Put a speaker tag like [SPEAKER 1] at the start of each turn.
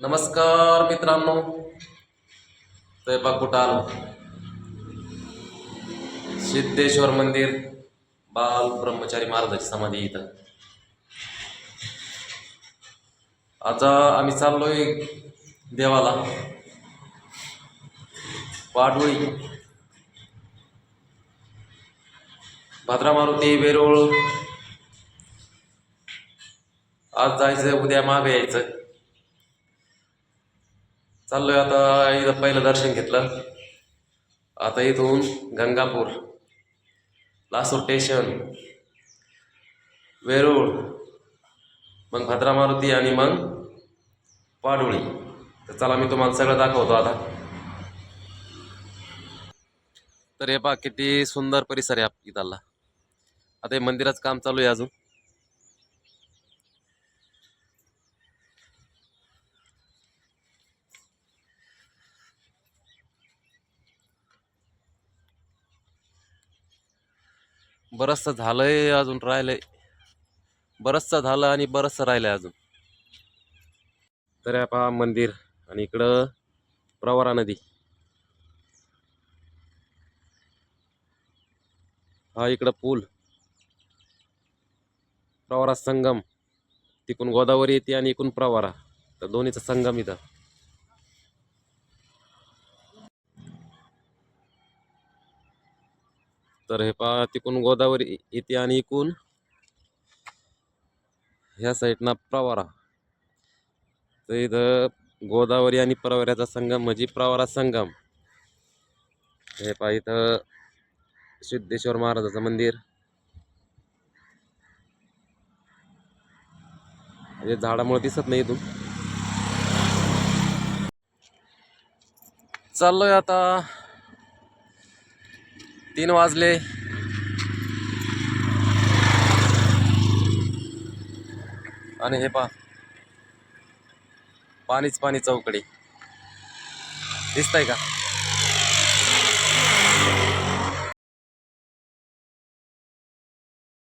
[SPEAKER 1] नमस्कार मित्रांनो. स्वयंपाक कुटाल सिद्धेश्वर मंदिर बाल ब्रह्मचारी महाराजाची समाधी इथं. आता आम्ही चाललोय देवाला. पाडवळी भद्रा मारुती वेरूळ. आज जायचं उद्या मागे यायचं. चाललोय आता इथं पहिलं दर्शन घेतलं. आता इथून गंगापूर लासूर स्टेशन वेरूळ मग भद्रा मारुती आणि मग पाडोळी. तर चला मी तुम्हाला सगळं दाखवतो आता. तर हे पहा किती सुंदर परिसर आहे आप- इथला. आता हे मंदिराचं काम चालू आहे अजून. बरंचसं झालंय अजून राहिलंय. बरचसं झालं आणि बरंचसं राहिलंय अजून. तर पहा मंदिर आणि इकडं प्रवरा नदी. हा इकडं पूल. प्रवारा संगम. तिकून गोदावरी येते आणि इकून प्रवारा. तर दोन्हीचा संगम इथं. तर हे पहा तिकून गोदावरी येते आणि इकून ह्या साईडना प्रवारा. तर इथं गोदावरी आणि प्रवाऱ्याचा संगम म्हणजे प्रवारा संगम. हे पहा इथं सिद्धेश्वर महाराजाचं मंदिर. हे झाडामुळे दिसत नाही इथून. चाललोय आता. तीन वाजले. आणि हे पा पाणीच पाणी चौकडे. दिसतंय का?